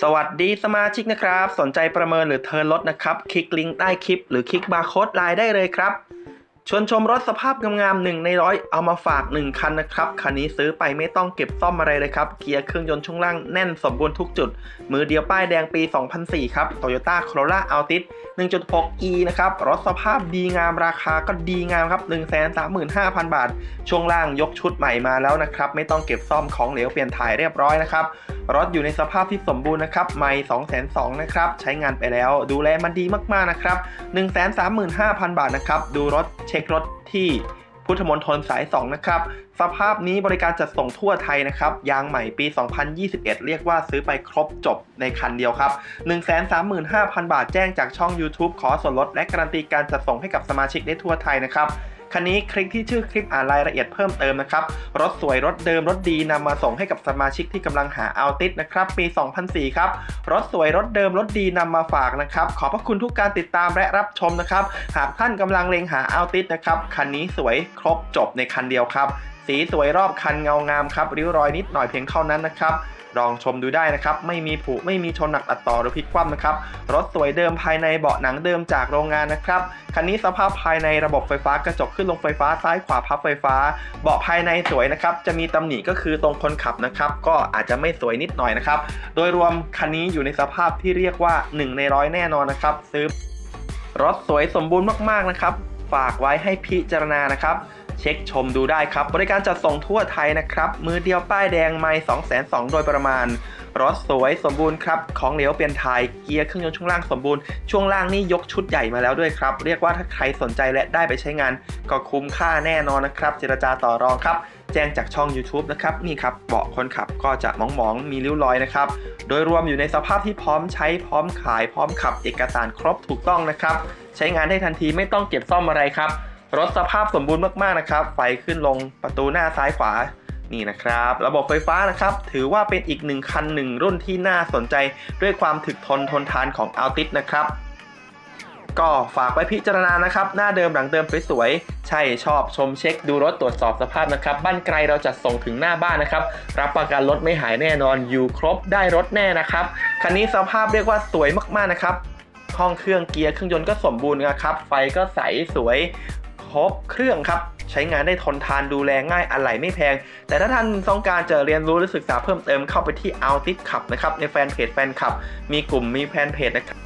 สวัสดีสมาชิกนะครับ สนใจประเมินหรือเทิร์นรถนะครับ คลิกลิงก์ใต้คลิปหรือคลิกบาร์โค้ดไลน์ได้เลยครับ ชวนชมรถสภาพงามๆหนึ่งในร้อยเอามาฝาก 1 คันนะครับ คันนี้ซื้อไปไม่ต้องเก็บซ่อมอะไรเลยครับ เกียร์เครื่องยนต์ช่วงล่างแน่นสมบูรณ์ทุกจุด มือเดียวป้ายแดงปี 2004 ครับ Toyota Corolla Altis 1.6e นะครับ รถสภาพดีงามราคาก็ดีงามครับ 135,000 บาท ช่วงล่างยกชุดใหม่มาแล้วนะครับ ไม่ต้องเก็บซ่อมของเหลวเปลี่ยนถ่ายเรียบร้อยนะครับ รถอยู่ในสภาพที่สมบูรณ์นะครับไม่202,000นะครับ ใช้งานไปแล้ว ดูแลมันดีมากๆนะครับ 135,000 บาทนะครับ ดูรถเช็ครถที่พุทธมณฑลสาย 2 นะครับ สภาพนี้บริการจัดส่งทั่วไทยนะครับ ยางใหม่ปี 2021 เรียกว่าซื้อไปครบจบในคันเดียวครับ 135,000 บาทแจ้งจากช่อง YouTube ขอส่วนลดและการันตีการจัดส่งให้กับสมาชิกได้ทั่วไทยนะครับ คันนี้คลิกที่ชื่อคลิปอ่านรายละเอียดเพิ่มเติมนะครับ รถสวยรถเดิมรถดีนำมาส่งให้กับสมาชิกที่กำลังหาเอาติสนะครับ ปี 2004 ครับ รถสวยรถเดิมรถดีนำมาฝากนะครับ ขอบพระคุณทุกการติดตามและรับชมนะครับ หากท่านกำลังเลงหาเอาติสนะครับ คันนี้สวยครบจบในคันเดียวครับ สีสวยรอบคันเงางามครับริ้วรอยนิดหน่อยเพียงเท่านั้นนะครับลองชมดูได้นะครับ ไม่มีผุไม่มีชนหนักตัดต่อหรือพลิกคว่ำนะครับ รถสวยเดิมภายในเบาะหนังเดิมจากโรงงานนะครับ คันนี้สภาพภายในระบบไฟฟ้ากระจกขึ้นลงไฟฟ้าซ้ายขวาพับไฟฟ้า เบาะภายในสวยนะครับ จะมีตำหนิก็คือตรงคนขับนะครับ ก็อาจจะไม่สวยนิดหน่อยนะครับ โดยรวมคันนี้อยู่ในสภาพที่เรียกว่า 1 ในร้อยแน่นอนนะครับ ซื้อรถสวยสมบูรณ์มากๆนะครับ ฝากไว้ให้พิจารณานะครับ เช็คชมดูได้ครับ บริการจัดส่งทั่วไทยนะครับ มือเดียวป้ายแดงไม่2 2 0 0 0โดยประมาณ รถสวยสมบูรณ์ครับ ของเหลวเปลี่ยนถ่ายเกียร์เครื่องยนต์ช่วงล่างสมบูรณ์ ช่วงล่างนี่ยกชุดใหญ่มาแล้วด้วยครับ เรียกว่าถ้าใครสนใจและได้ไปใช้งาน ก็คุ้มค่าแน่นอนนะครับ เจรจาต่อรองครับแจ้งจากช่อง YouTube นะครับ นี่ครับเบาะคนขับก็จะมองๆมีริ้วรอยนะครับ โดยรวมอยู่ในสภาพที่พร้อมใช้พร้อมขายพร้อมขับเอกสารครบถูกต้องนะครับ ใช้งานได้ทันทีไม่ต้องเก็บซ่อมอะไรครับ รถสภาพสมบูรณ์มากๆนะครับ ไฟขึ้นลงประตูหน้าซ้ายขวานี่นะครับ ระบบไฟฟ้านะครับ ถือว่าเป็นอีกหนึ่งคันหนึ่งรุ่นที่น่าสนใจด้วยความถึกทนทนทานของ Altis นะครับ ก็ฝากไว้พิจารณานะครับ หน้าเดิมหลังเดิมสวยๆ ใช่ชอบชมเช็คดูรถตรวจสอบสภาพนะครับ บ้านไกลเราจัดส่งถึงหน้าบ้านนะครับ รับประกันรถไม่หายแน่นอนอยู่ครบได้รถแน่นะครับ คันนี้สภาพเรียกว่าสวยมากๆนะครับห้องเครื่องเกียร์เครื่องยนต์ก็สมบูรณ์นะครับ ไฟก็ใสสวย ครบเครื่องครับ ใช้งานได้ทนทานดูแลง่ายอะไหล่ไม่แพง แต่ถ้าท่านต้องการจะเรียนรู้หรือศึกษาเพิ่มเติมเข้าไปที่ a u t i ิ c ขับนะครับในแฟนเพจแฟนคลับ มีกลุ่มมีแฟนเพจนะครับ